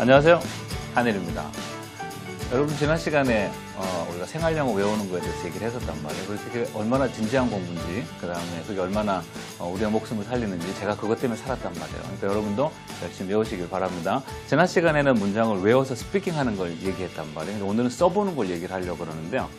안녕하세요. 한일입니다. 여러분 지난 시간에 어, 우리가 생활 영어 외우는 거에 대해서 얘기를 했었단 말이에요. 그래서 그게 얼마나 진지한 공부인지, 그 다음에 그게 얼마나 어, 우리의 목숨을 살리는지 제가 그것 때문에 살았단 말이에요. 그러니까 여러분도 열심히 외우시길 바랍니다. 지난 시간에는 문장을 외워서 스피킹하는 걸 얘기했단 말이에요. 오늘은 써보는 걸 얘기를 하려고 그러는데요.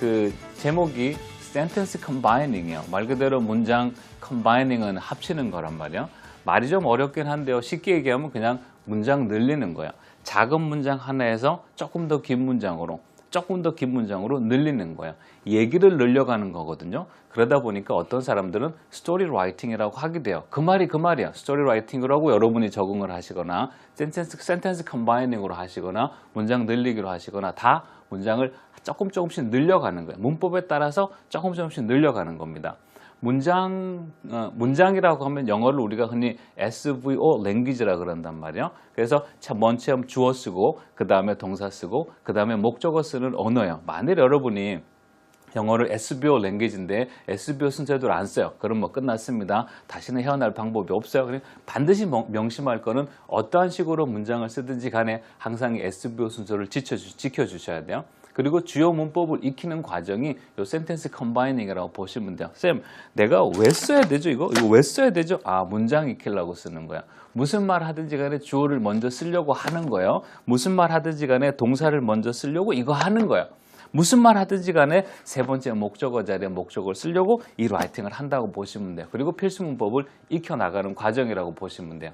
그 제목이 sentence combining이에요. 말 그대로 문장 combining은 합치는 거란 말이에요. 말이 좀 어렵긴 한데요. 쉽게 얘기하면 그냥 문장 늘리는 거예요. 작은 문장 하나에서 조금 더 긴 문장으로 조금 더 긴 문장으로 늘리는 거예요. 얘기를 늘려가는 거거든요. 그러다 보니까 어떤 사람들은 스토리 라이팅이라고 하게 돼요. 그 말이 그 말이야. 스토리 라이팅을 하고 여러분이 적응을 하시거나 센텐스 센텐스 컴바이닝으로 하시거나 문장 늘리기로 하시거나 다 문장을 조금 조금씩 늘려가는 거예요. 문법에 따라서 조금 조금씩 늘려가는 겁니다. 문장 어, 문장이라고 하면 영어를 우리가 흔히 SVO language라 그런단 말이에요. 그래서 참먼 처음 주어 쓰고 그 다음에 동사 쓰고 그 다음에 목적어 쓰는 언어예요. 만일 여러분이 영어를 SBO 랭귀지인데 SBO 순서대로 안 써요. 그럼 뭐 끝났습니다. 다시는 헤어날 방법이 없어요. 그냥 반드시 명- 명심할 거는 어떠한 식으로 문장을 쓰든지 간에 항상 이 SBO 순서를 지켜주, 지켜주셔야 돼요. 그리고 주요 문법을 익히는 과정이 요 센텐스 컴바이닝이라고 보시면 돼요. 쌤, 내가 왜 써야 되죠? 이거 이거 왜 써야 되죠? 아, 문장 익히려고 쓰는 거야. 무슨 말 하든지 간에 주어를 먼저 쓰려고 하는 거예요. 무슨 말 하든지 간에 동사를 먼저 쓰려고 이거 하는 거야. 무슨 말 하든지 간에 세 번째 목적어 자리에 목적어를 쓰려고 이 라이팅을 한다고 보시면 돼요. 그리고 필수 문법을 익혀 나가는 과정이라고 보시면 돼요.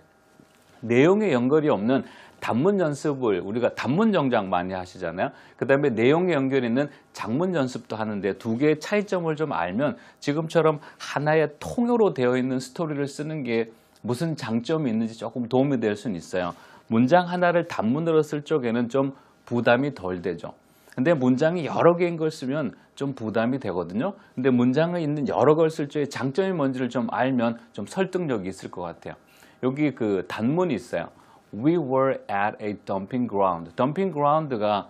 내용에 연결이 없는 단문 연습을 우리가 단문 정장 많이 하시잖아요. 그 다음에 내용에 연결이 있는 장문 연습도 하는데 두 개의 차이점을 좀 알면 지금처럼 하나의 통으로 되어 있는 스토리를 쓰는 게 무슨 장점이 있는지 조금 도움이 될 수는 있어요. 문장 하나를 단문으로 쓸 적에는 좀 부담이 덜 되죠. 근데 문장이 여러 개인 걸 쓰면 좀 부담이 되거든요. 근데 문장에 있는 여러 걸 쓸 적에 장점이 뭔지를 좀 알면 좀 설득력이 있을 것 같아요. 여기 그 단문이 있어요. We were at a dumping ground. dumping ground가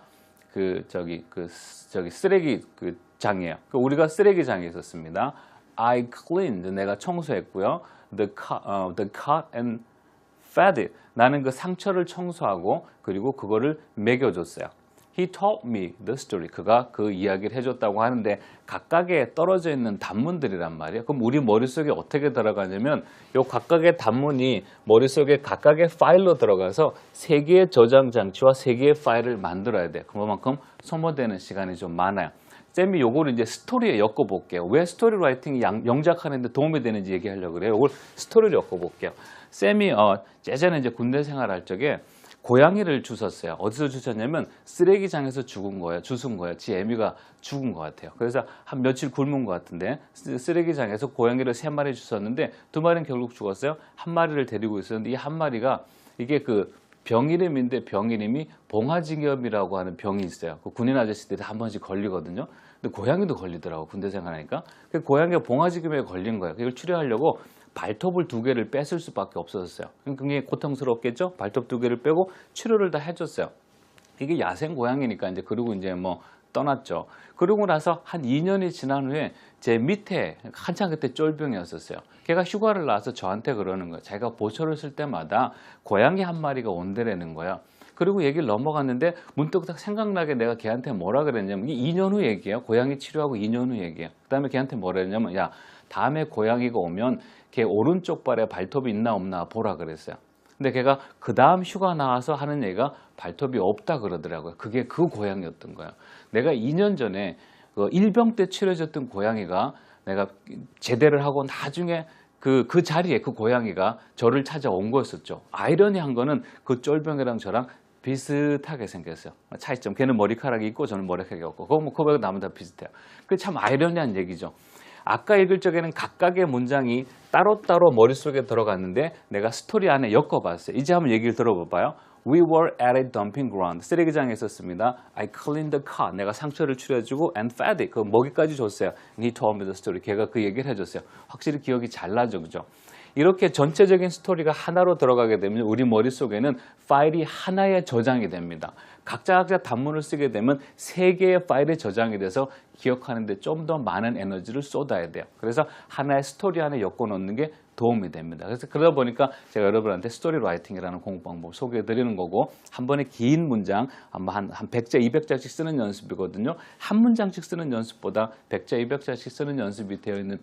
그 저기 그 쓰- 저기 쓰레기 그 장이에요. 그 우리가 쓰레기 장에 있었습니다. I cleaned 내가 청소했고요. The cut, 어, the cut and fed it. 나는 그 상처를 청소하고 그리고 그거를 먹여줬어요. He taught me the story. 그가 그 이야기를 해줬다고 하는데 각각에 떨어져 있는 단문들이란 말이에요. 그럼 우리 머릿속에 어떻게 들어가냐면 요 각각의 단문이 머릿속에 각각의 파일로 들어가서 세 개의 저장 장치와 세 개의 파일을 만들어야 돼요. 그만큼 소모되는 시간이 좀 많아요. 쌤이 요거를 이제 스토리에 엮어볼게요. 왜 스토리 라이팅이 양- 영작하는데 도움이 되는지 얘기하려고 그래요. 요걸 스토리로 엮어볼게요. 쌤이 어, 예전에 이제 군대 생활할 적에 고양이를 주웠어요. 어디서 주웠냐면 쓰레기장에서 죽은 거예요. 주운 거예요. 지 애미가 죽은 것 같아요. 그래서 한 며칠 굶은 것 같은데 쓰- 쓰레기장에서 고양이를 세 마리 주웠는데 두 마리는 결국 죽었어요. 한 마리를 데리고 있었는데 이 한 마리가 이게 그 병 이름인데 병 이름이 봉화징염이라고 하는 병이 있어요. 그 군인 아저씨들이 한 번씩 걸리거든요. 근데 고양이도 걸리더라고 군대 생활하니까. 그 고양이가 봉화징염에 걸린 거예요. 그걸 치료하려고 발톱을 두 개를 뺐을 수밖에 없었어요. 굉장히 고통스럽겠죠? 발톱 두 개를 빼고 치료를 다 해줬어요. 이게 야생 고양이니까 이제 그리고 이제 뭐 떠났죠. 그러고 나서 한 2년이 지난 후에 제 밑에 한창 그때 쫄병이었었어요. 걔가 휴가를 나와서 저한테 그러는 거예요. 자기가 보초를 쓸 때마다 고양이 한 마리가 온대라는 거예요. 그리고 얘기를 넘어갔는데 문득 딱 생각나게 내가 걔한테 뭐라 그랬냐면 이게 2년 후 얘기예요. 고양이 치료하고 2년 후 얘기예요. 그다음에 걔한테 뭐라 했냐면 야 다음에 고양이가 오면 걔 오른쪽 발에 발톱이 있나 없나 보라 그랬어요. 근데 걔가 그 다음 휴가 나와서 하는 얘기가 발톱이 없다 그러더라고요. 그게 그 고양이였던 거예요. 내가 2년 전에 그 일병 때 치료해줬던 고양이가 내가 제대를 하고 나중에 그, 그 자리에 그 고양이가 저를 찾아온 거였었죠. 아이러니한 거는 그 쫄병이랑 저랑 비슷하게 생겼어요. 차이점. 걔는 머리카락이 있고 저는 머리카락이 없고. 그거 뭐, 말고 나면 다 비슷해요. 그게 참 아이러니한 얘기죠. 아까 읽을 적에는 각각의 문장이 따로따로 머릿속에 들어갔는데 내가 스토리 안에 엮어봤어요. 이제 한번 얘기를 들어봐봐요. We were at a dumping ground. 쓰레기장에 있었습니다. I cleaned the car. 내가 상처를 치료해주고 and fed it. 그 먹이까지 줬어요. He told me the story. 걔가 그 얘기를 해줬어요. 확실히 기억이 잘 나죠, 그죠? 이렇게 전체적인 스토리가 하나로 들어가게 되면 우리 머릿속에는 파일이 하나의 저장이 됩니다. 각자 각자 단문을 쓰게 되면 세 개의 파일에 저장이 돼서 기억하는데 좀 더 많은 에너지를 쏟아야 돼요. 그래서 하나의 스토리 안에 엮어 놓는 게 도움이 됩니다. 그래서 그러다 보니까 제가 여러분한테 스토리 라이팅이라는 공부 방법을 소개해 드리는 거고 한 번에 긴 문장 아마 한, 한 100자, 200자씩 쓰는 연습이거든요. 한 문장씩 쓰는 연습보다 100자, 200자씩 쓰는 연습이 되어 있는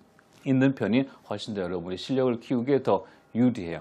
있는 편이 훨씬 더 여러분의 실력을 키우기에 더 유리해요.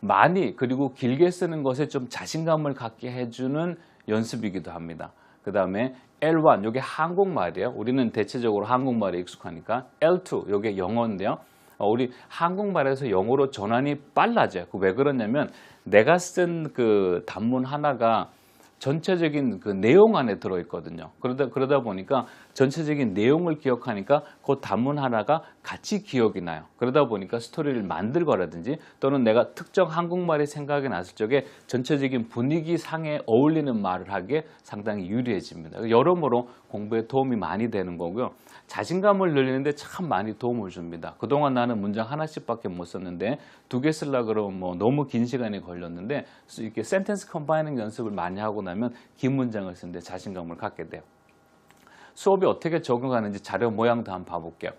많이 그리고 길게 쓰는 것에 좀 자신감을 갖게 해주는 연습이기도 합니다. 그 다음에 L1, 요게 한국말이에요. 우리는 대체적으로 한국말에 익숙하니까 L2, 요게 영어인데요. 어, 우리 한국말에서 영어로 전환이 빨라져요. 그 왜 그러냐면 내가 쓴 그 단문 하나가 전체적인 그 내용 안에 들어있거든요. 그러다, 그러다 보니까 전체적인 내용을 기억하니까 그 단문 하나가 같이 기억이 나요. 그러다 보니까 스토리를 만들거라든지 또는 내가 특정 한국말이 생각이 났을 적에 전체적인 분위기 상에 어울리는 말을 하기에 상당히 유리해집니다. 여러모로 공부에 도움이 많이 되는 거고요. 자신감을 늘리는데 참 많이 도움을 줍니다. 그동안 나는 문장 하나씩밖에 못 썼는데 두개 쓰려고 그러면 뭐 너무 긴 시간이 걸렸는데 이렇게 센텐스 컴바이닝 연습을 많이 하고 나면 긴 문장을 쓰는데 자신감을 갖게 돼요. 수업이 어떻게 적용하는지 자료 모양도 한번 봐볼게요.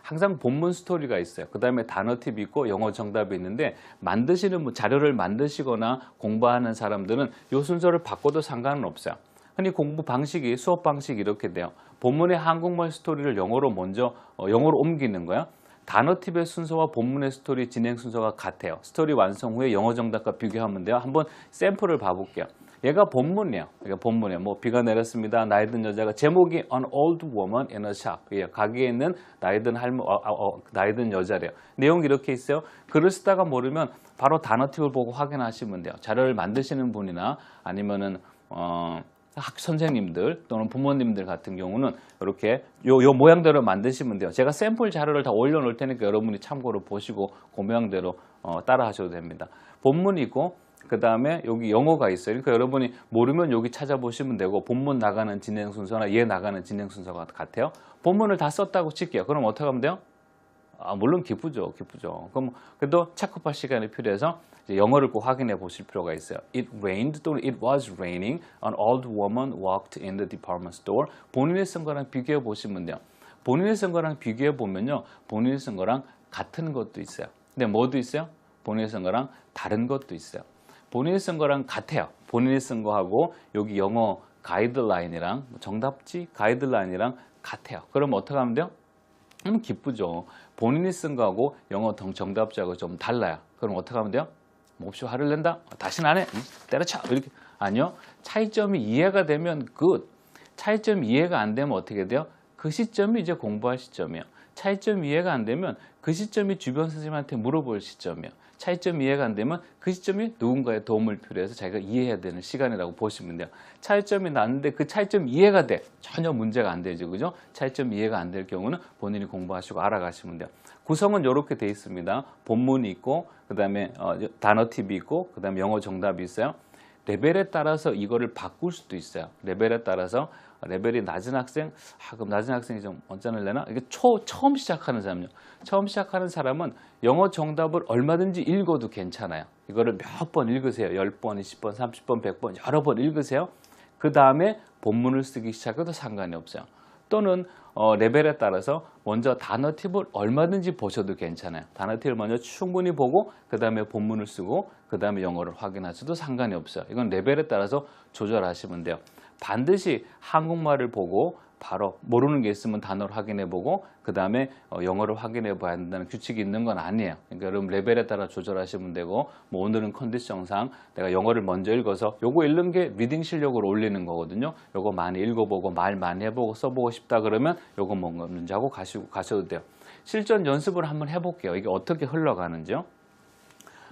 항상 본문 스토리가 있어요. 그 다음에 단어 팁이 있고 영어 정답이 있는데 만드시는 분, 자료를 만드시거나 공부하는 사람들은 이 순서를 바꿔도 상관은 없어요. 흔히 공부 방식이 수업 방식이 이렇게 돼요. 본문의 한국말 스토리를 영어로 먼저 어, 영어로 옮기는 거야. 단어 팁의 순서와 본문의 스토리 진행 순서가 같아요. 스토리 완성 후에 영어 정답과 비교하면 돼요. 한번 샘플을 봐볼게요. 얘가 본문이에요. 얘가 본문이에요. 뭐 비가 내렸습니다. 나이 든 여자가 제목이 An Old Woman in a Shop. 예, 가게에 있는 나이 든 할머 어, 어, 어, 나이 든 여자래요. 내용이 이렇게 있어요. 글을 쓰다가 모르면 바로 단어 팁을 보고 확인하시면 돼요. 자료를 만드시는 분이나 아니면은 어 학 선생님들 또는 부모님들 같은 경우는 이렇게 요, 요 모양대로 만드시면 돼요. 제가 샘플 자료를 다 올려놓을 테니까 여러분이 참고로 보시고 그 모양대로 어, 따라 하셔도 됩니다. 본문이고 그 다음에 여기 영어가 있어요. 그러니까 여러분이 모르면 여기 찾아보시면 되고 본문 나가는 진행 순서나 얘 나가는 진행 순서가 같아요. 본문을 다 썼다고 칠게요. 그럼 어떻게 하면 돼요? 아, 물론 기쁘죠. 기쁘죠. 그럼 그래도 체크할 시간이 필요해서 영어를 꼭 확인해 보실 필요가 있어요. It rained 또는 it was raining. An old woman walked in the department store. 본인이 쓴 거랑 비교해 보시면 돼요. 본인이 쓴 거랑 비교해 보면요. 본인이 쓴 거랑 같은 것도 있어요. 근데 뭐도 있어요? 본인이 쓴 거랑 다른 것도 있어요. 본인이 쓴 거랑 같아요. 본인이 쓴 거하고 여기 영어 가이드라인이랑 정답지 가이드라인이랑 같아요. 그럼 어떻게 하면 돼요? 음, 기쁘죠. 본인이 쓴 거하고 영어 정답지하고 좀 달라요. 그럼 어떻게 하면 돼요? 몹시 화를 낸다? 다시는 안 해? 응? 때려쳐? 이렇게. 아니요. 차이점이 이해가 되면 굿. 차이점이 이해가 안 되면 어떻게 돼요? 그 시점이 이제 공부할 시점이에요. 차이점 이해가 안 되면 그 시점이 주변 선생님한테 물어볼 시점이에요. 차이점 이해가 안 되면 그 시점이 누군가의 도움을 필요해서 자기가 이해해야 되는 시간이라고 보시면 돼요. 차이점이 났는데 그 차이점 이해가 돼. 전혀 문제가 안 되죠. 그죠? 차이점 이해가 안 될 경우는 본인이 공부하시고 알아가시면 돼요. 구성은 이렇게 돼 있습니다. 본문이 있고 그 다음에 어, 단어 팁이 있고 그 다음에 영어 정답이 있어요. 레벨에 따라서 이거를 바꿀 수도 있어요. 레벨에 따라서 레벨이 낮은 학생, 아, 그럼 낮은 학생이 좀 언짢을 내나? 이게 초, 처음 시작하는 사람요. 처음 시작하는 사람은 영어 정답을 얼마든지 읽어도 괜찮아요. 이거를 몇 번 읽으세요. 10번, 20번, 30번, 100번, 여러 번 읽으세요. 그 다음에 본문을 쓰기 시작해도 상관이 없어요. 또는 어, 레벨에 따라서 먼저 단어 팁을 얼마든지 보셔도 괜찮아요. 단어 팁을 먼저 충분히 보고 그 다음에 본문을 쓰고 그 다음에 영어를 확인하셔도 상관이 없어요. 이건 레벨에 따라서 조절하시면 돼요. 반드시 한국말을 보고 바로 모르는 게 있으면 단어를 확인해 보고 그 다음에 어, 영어를 확인해 봐야 된다는 규칙이 있는 건 아니에요. 그러니까 여러분 레벨에 따라 조절하시면 되고 뭐 오늘은 컨디션상 내가 영어를 먼저 읽어서 요거 읽는 게 리딩 실력을 올리는 거거든요. 요거 많이 읽어보고 말 많이 해보고 써보고 싶다 그러면 요거 뭔지 하고 가시고 가셔도 돼요. 실전 연습을 한번 해볼게요. 이게 어떻게 흘러가는지요.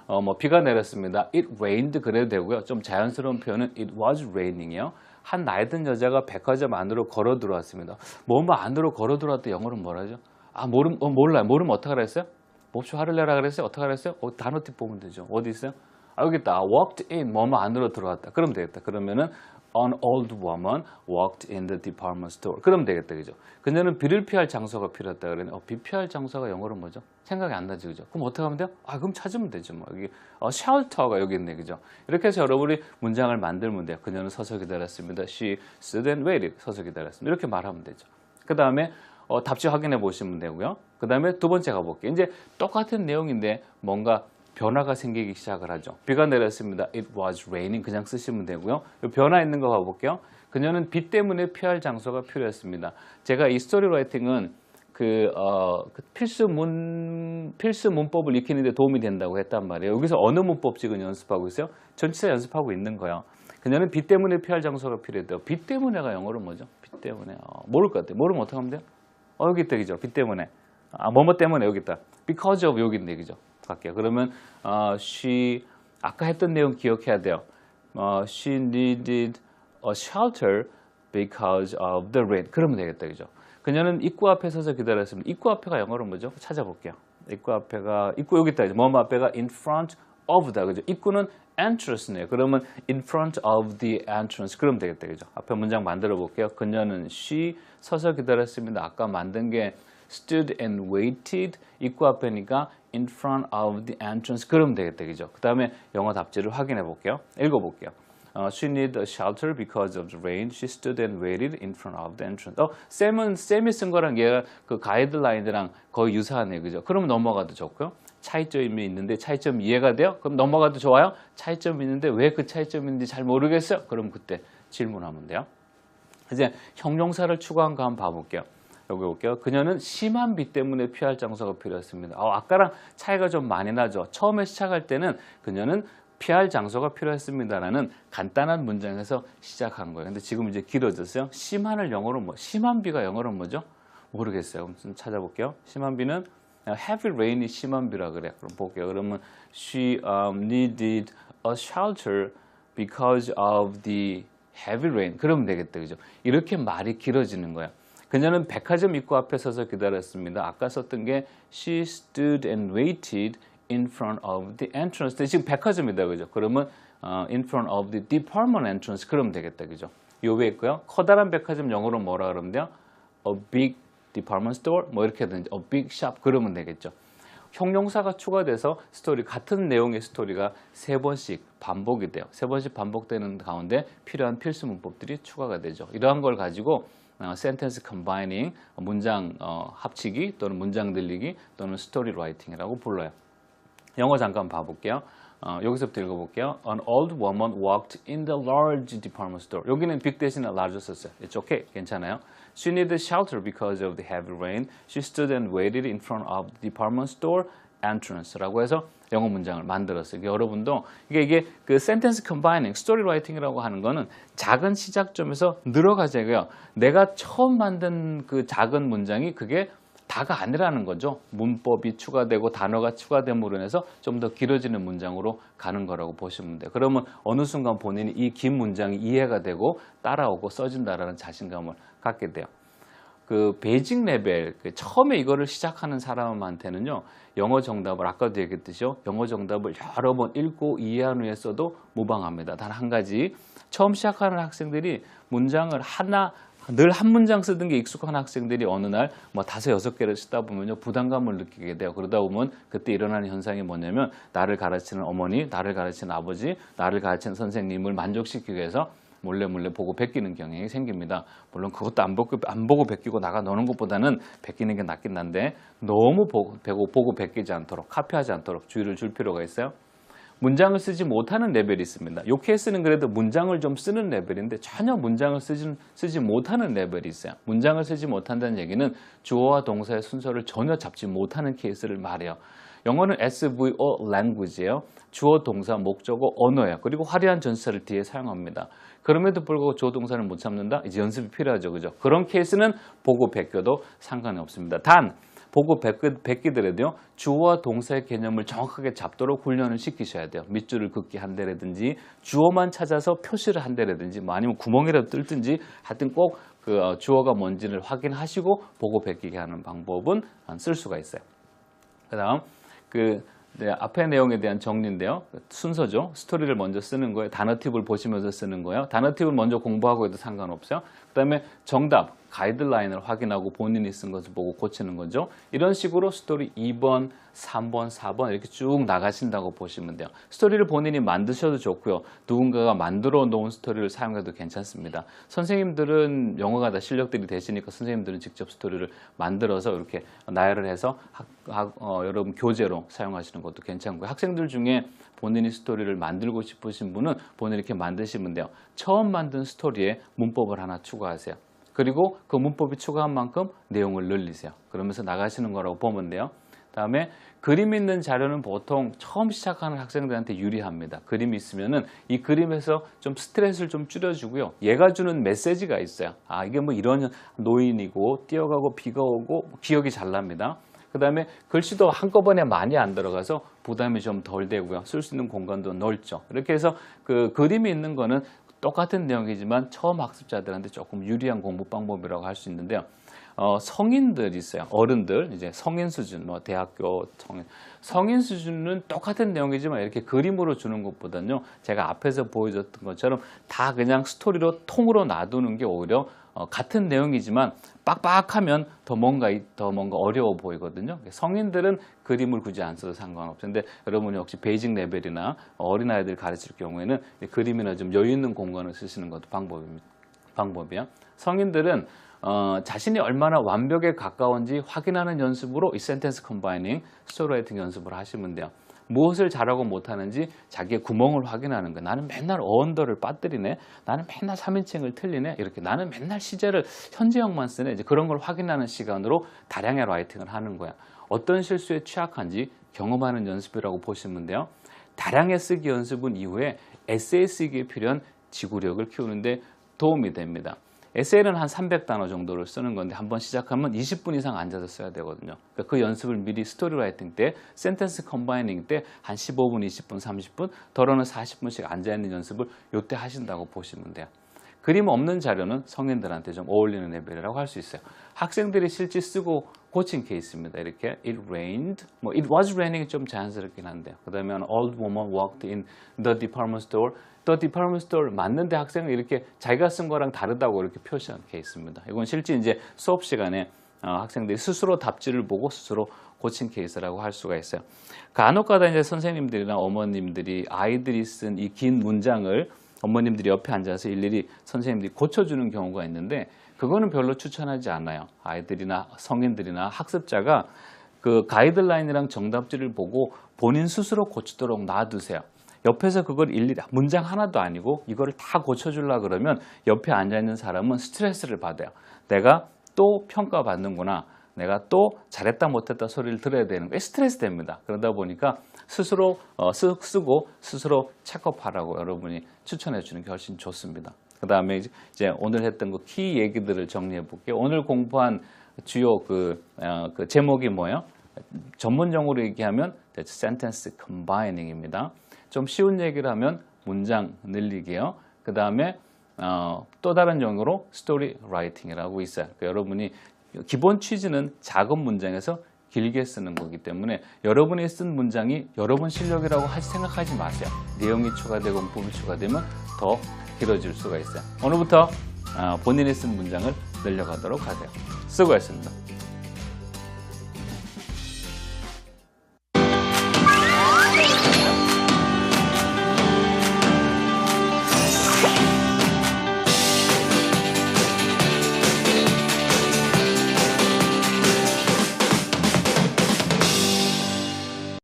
어, 뭐 비가 내렸습니다. It rained 그래도 되고요. 좀 자연스러운 표현은 it was raining이요. 한 나이 든 여자가 백화점 안으로 걸어 들어왔습니다. 뭐뭐 안으로 걸어 들어왔다 영어로 뭐라죠? 아 모름 어, 몰라요. 모르면 어떡하라 했어요? 몹시 화를 내라 그랬어요? 어떡하라 했어요? 어, 단어 팁 보면 되죠. 어디 있어요? 아 여기 있다. walked in 뭐뭐 안으로 들어왔다. 그럼 되겠다. 그러면은 An old woman walked in the department store. 그럼 되겠다, 그죠? 그녀는 비를 피할 장소가 필요했다 그러네. 어, 비 피할 장소가 영어로 뭐죠? 생각이 안 나지, 그죠? 그럼 어떻게 하면 돼요? 아, 그럼 찾으면 되죠, 뭐. 여기, 어, shelter가 여기 있네, 그죠? 이렇게 해서 여러분이 문장을 만들면 돼요. 그녀는 서서 기다렸습니다. She stood and waited. 서서 기다렸습니다. 이렇게 말하면 되죠. 그 다음에, 어, 답지 확인해 보시면 되고요. 그 다음에 두 번째 가볼게요. 이제 똑같은 내용인데 뭔가 변화가 생기기 시작을 하죠. 비가 내렸습니다. It was raining 그냥 쓰시면 되고요. 요 변화 있는 거 가볼게요. 그녀는 비 때문에 피할 장소가 필요했습니다. 제가 이 스토리 라이팅은 그, 어, 그 필수 문, 필수 문법을 익히는데 도움이 된다고 했단 말이에요. 여기서 어느 문법 지금 연습하고 있어요? 전치사 연습하고 있는 거예요. 그녀는 비 때문에 피할 장소가 필요했대요. 비 때문에가 영어로 뭐죠? 비 때문에. 어, 모를 것 같아요. 모르면 어떻게 하면 돼요? 어, 여기 있다, 그죠? 비 때문에. 아, 뭐뭐 때문에 여기 있다. Because of 여기 있네, 그죠? 갈게요. 그러면, 어, she, 아까 했던 내용 기억해야 돼요. 어, she needed a shelter because of the rain. 그러면 되겠다, 그죠? 그녀는 입구 앞에 서서 기다렸습니다. 입구 앞에가 영어로 뭐죠? 찾아볼게요. 입구 앞에가, 입구 여기 있다, 뭐 앞에가 in front of다, 그죠? 입구는 entrance네요. 그러면 in front of the entrance. 그러면 되겠다, 그죠? 앞에 문장 만들어 볼게요. 그녀는 she 서서 기다렸습니다. 아까 만든 게 stood and waited. 입구 앞에니까 in front of the entrance. 그러면 되겠다, 그죠? 그 다음에 영어 답지를 확인해 볼게요. 읽어 볼게요. 어, she needed a shelter because of the rain. She stood and waited in front of the entrance. 어, 쌤은 쌤이 쓴 거랑 얘가 그 가이드라인이랑 거의 유사하네요, 그죠? 그러면 넘어가도 좋고요. 차이점이 있는데 차이점 이해가 돼요? 그럼 넘어가도 좋아요? 차이점이 있는데 왜 그 차이점이 있는지 잘 모르겠어요? 그럼 그때 질문하면 돼요. 이제 형용사를 추가한 거 한번 봐볼게요. 여기 볼게요. 그녀는 심한 비 때문에 피할 장소가 필요했습니다. 어, 아까랑 차이가 좀 많이 나죠. 처음에 시작할 때는 그녀는 피할 장소가 필요했습니다라는 간단한 문장에서 시작한 거예요. 근데 지금 이제 길어졌어요. 심한을 영어로 뭐 심한 비가 영어로 뭐죠? 모르겠어요. 좀 찾아볼게요. 심한 비는 heavy rain이 심한 비라 그래. 그럼 볼게요. 그러면 she um, needed a shelter because of the heavy rain. 그러면 되겠다. 그죠? 이렇게 말이 길어지는 거야. 그녀는 백화점 입구 앞에 서서 기다렸습니다. 아까 썼던 게 she stood and waited in front of the entrance. 지금 백화점이다. 그죠? 그러면 어, in front of the department entrance. 그러면 되겠다. 그죠? 요 위에 있고요. 커다란 백화점 영어로 뭐라 그러면 돼요? a big department store 뭐 이렇게 하든지 a big shop 그러면 되겠죠. 형용사가 추가돼서 스토리 같은 내용의 스토리가 세 번씩 반복이 돼요. 세 번씩 반복되는 가운데 필요한 필수 문법들이 추가가 되죠. 이러한 걸 가지고 어, sentence combining 문장 어, 합치기 또는 문장 들리기 또는 스토리 라이팅이라고 불러요. 영어 잠깐 봐볼게요. 어, 여기서부터 읽어볼게요. An old woman walked in the large department store. 여기는 big 대신에 large 썼어요. It's okay. 괜찮아요. She needed shelter because of the heavy rain. She stood and waited in front of the department store entrance라고 해서 영어 문장을 만들었어요. 이게 여러분도 이게 이게 그 sentence combining, story writing이라고 하는 거는 작은 시작점에서 늘어가자고요. 내가 처음 만든 그 작은 문장이 그게 다가 아니라는 거죠. 문법이 추가되고 단어가 추가됨으로 인해서 좀 더 길어지는 문장으로 가는 거라고 보시면 돼요. 그러면 어느 순간 본인이 이 긴 문장이 이해가 되고 따라오고 써진다라는 자신감을 갖게 돼요. 그 베이직 레벨 그 처음에 이거를 시작하는 사람한테는요 영어 정답을 아까도 얘기했듯이요 영어 정답을 여러 번 읽고 이해한 후에 써도 무방합니다. 단 한 가지 처음 시작하는 학생들이 문장을 하나 늘 한 문장 쓰던 게 익숙한 학생들이 어느 날 뭐 다섯 여섯 개를 쓰다 보면요 부담감을 느끼게 돼요. 그러다 보면 그때 일어나는 현상이 뭐냐면 나를 가르치는 어머니, 나를 가르치는 아버지, 나를 가르치는 선생님을 만족시키기 위해서 몰래 몰래 보고 베끼는 경향이 생깁니다. 물론 그것도 안 보고 안 보고 베끼고 나가 노는 것보다는 베끼는 게 낫긴 한데 너무 보고 보고, 베끼지 않도록 카피하지 않도록 주의를 줄 필요가 있어요. 문장을 쓰지 못하는 레벨이 있습니다. 요 케이스는 그래도 문장을 좀 쓰는 레벨인데 전혀 문장을 쓰지, 쓰지 못하는 레벨이 있어요. 문장을 쓰지 못한다는 얘기는 주어와 동사의 순서를 전혀 잡지 못하는 케이스를 말해요. 영어는 SVO language예요. 주어, 동사, 목적어, 언어예요. 그리고 화려한 전치사를 뒤에 사용합니다. 그럼에도 불구하고 주어, 동사를 못 잡는다? 이제 연습이 필요하죠. 그죠? 그런 케이스는 보고 베껴도 상관이 없습니다. 단, 보고 베끼, 더라도요 주어와 동사의 개념을 정확하게 잡도록 훈련을 시키셔야 돼요. 밑줄을 긋기 한대라든지 주어만 찾아서 표시를 한대라든지 뭐 아니면 구멍이라도 뚫든지 하여튼 꼭 그 주어가 뭔지를 확인하시고 보고 베끼게 하는 방법은 쓸 수가 있어요. 그 다음 그 네, 앞의 내용에 대한 정리인데요. 순서죠. 스토리를 먼저 쓰는 거예요. 단어 팁을 보시면서 쓰는 거예요. 단어 팁을 먼저 공부하고 해도 상관없어요. 그 다음에 정답, 가이드라인을 확인하고 본인이 쓴 것을 보고 고치는 거죠. 이런 식으로 스토리 2번, 3번, 4번 이렇게 쭉 나가신다고 보시면 돼요. 스토리를 본인이 만드셔도 좋고요. 누군가가 만들어 놓은 스토리를 사용해도 괜찮습니다. 선생님들은 영어가 다 실력들이 되시니까 선생님들은 직접 스토리를 만들어서 이렇게 나열을 해서 학, 학- 어, 여러분 교재로 사용하시는 것도 괜찮고요. 학생들 중에 본인이 스토리를 만들고 싶으신 분은 본인이 이렇게 만드시면 돼요. 처음 만든 스토리에 문법을 하나 추가하세요. 그리고 그 문법이 추가한 만큼 내용을 늘리세요. 그러면서 나가시는 거라고 보면 돼요. 다음에 그림 있는 자료는 보통 처음 시작하는 학생들한테 유리합니다. 그림이 있으면은 이 그림에서 좀 스트레스를 좀 줄여주고요. 얘가 주는 메시지가 있어요. 아 이게 뭐 이런 노인이고 뛰어가고 비가 오고 기억이 잘 납니다. 그 다음에 글씨도 한꺼번에 많이 안 들어가서 부담이 좀 덜 되고요. 쓸 수 있는 공간도 넓죠. 이렇게 해서 그 그림이 있는 거는 똑같은 내용이지만 처음 학습자들한테 조금 유리한 공부 방법이라고 할 수 있는데요. 어, 성인들 있어요. 어른들, 이제 성인 수준, 뭐 대학교 성인. 성인 수준은 똑같은 내용이지만 이렇게 그림으로 주는 것보다는요, 제가 앞에서 보여줬던 것처럼 다 그냥 스토리로 통으로 놔두는 게 오히려 어, 같은 내용이지만 빡빡하면 더 뭔가 이- 더 뭔가 어려워 보이거든요. 성인들은 그림을 굳이 안 써도 상관없는데 여러분이 혹시 베이직 레벨이나 어린아이들 가르칠 경우에는 이 그림이나 좀 여유 있는 공간을 쓰시는 것도 방법입니다. 방법이야. 성인들은 어, 자신이 얼마나 완벽에 가까운지 확인하는 연습으로 이 센텐스 컴바이닝, 스토리라이팅 연습을 하시면 돼요. 무엇을 잘하고 못하는지 자기의 구멍을 확인하는 거. 나는 맨날 어언더를 빠뜨리네. 나는 맨날 3인칭을 틀리네. 이렇게 나는 맨날 시제를 현재형만 쓰네. 이제 그런 걸 확인하는 시간으로 다량의 라이팅을 하는 거야. 어떤 실수에 취약한지 경험하는 연습이라고 보시면 돼요. 다량의 쓰기 연습은 이후에 에세이 쓰기에 필요한 지구력을 키우는데 도움이 됩니다. 에세이는 한 300단어 정도를 쓰는 건데 한번 시작하면 20분 이상 앉아서 써야 되거든요. 그러니까 그 연습을 미리 스토리 라이팅 때, 센텐스 컴바이닝 때 한 15분, 20분, 30분, 더러는 40분씩 앉아 있는 연습을 요때 하신다고 보시면 돼요. 그림 없는 자료는 성인들한테 좀 어울리는 레벨이라고 할 수 있어요. 학생들이 실제 쓰고 고친 케이스입니다. 이렇게 it rained, 뭐 it was raining 좀 자연스럽긴 한데요. 그 다음에 an old woman walked in the department store. the department store 맞는데 학생은 이렇게 자기가 쓴 거랑 다르다고 이렇게 표시한 케이스입니다. 이건 실제 이제 수업 시간에 어, 학생들이 스스로 답지를 보고 스스로 고친 케이스라고 할 수가 있어요. 간혹가다 이제 선생님들이나 어머님들이 아이들이 쓴 이 긴 문장을 어머님들이 옆에 앉아서 일일이 선생님들이 고쳐주는 경우가 있는데 그거는 별로 추천하지 않아요. 아이들이나 성인들이나 학습자가 그 가이드라인이랑 정답지를 보고 본인 스스로 고치도록 놔두세요. 옆에서 그걸 일일이 문장 하나도 아니고 이거를 다 고쳐주려 그러면 옆에 앉아 있는 사람은 스트레스를 받아요. 내가 또 평가받는구나. 내가 또 잘했다 못했다 소리를 들어야 되는 거예요. 스트레스 됩니다. 그러다 보니까 스스로 어, 쓰, 쓰고 스스로 체크업하라고 여러분이 추천해 주는 게 훨씬 좋습니다. 그 다음에 이제 오늘 했던 그 키 얘기들을 정리해 볼게요. 오늘 공부한 주요 그, 어, 그 제목이 뭐예요? 전문 용어로 얘기하면 sentence combining입니다. 좀 쉬운 얘기를 하면 문장 늘리기요. 그 다음에 어, 또 다른 용어로 스토리 라이팅이라고 있어요. 그러니까 여러분이 기본 취지는 작은 문장에서 길게 쓰는 거기 때문에 여러분이 쓴 문장이 여러분 실력이라고 하- 생각하지 마세요. 내용이 추가되고 문법이 추가되면 더 길어질 수가 있어요. 오늘부터 아, 본인이 쓴 문장을 늘려가도록 하세요. 수고했습니다.